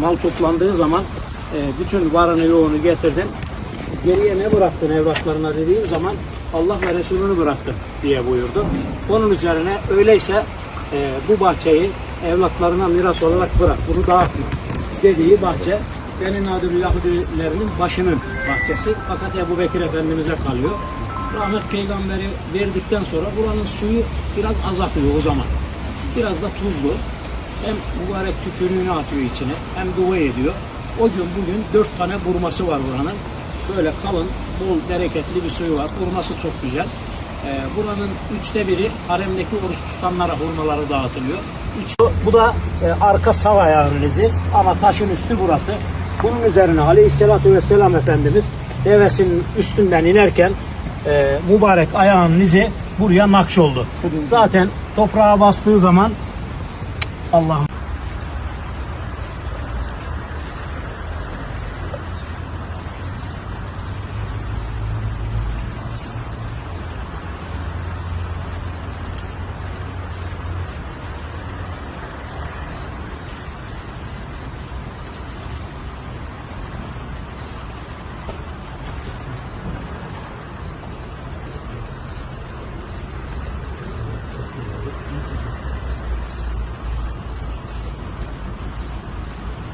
mal toplandığı zaman e, bütün varını yoğunu getirdin. Geriye ne bıraktın evlatlarına dediğim zaman Allah ve Resulünü bıraktın diye buyurdu. Onun üzerine öyleyse e, bu bahçeyi evlatlarına miras olarak bırak. Bunu dağıtma dediği bahçe Benin Nadir Yahudilerinin başının bahçesi. Fakat Ebu Bekir Efendimiz'e kalıyor. Rahmet peygamberi verdikten sonra buranın suyu biraz az o zaman. Biraz da tuzlu. Hem mübarek tükürüğünü atıyor içine hem dua ediyor. O gün bugün dört tane burması var buranın. Böyle kalın, bol, bereketli bir suyu var. Burması çok güzel. Ee, buranın üçte biri haremdeki oruç tutanlara hurmaları dağıtılıyor. Üç, bu da e, arka sağ ayağının izi ama taşın üstü burası. Bunun üzerine Aleyhisselatü Vesselam Efendimiz devesinin üstünden inerken e, mübarek ayağının izi buraya nakş oldu. Zaten toprağa bastığı zaman Allah'ım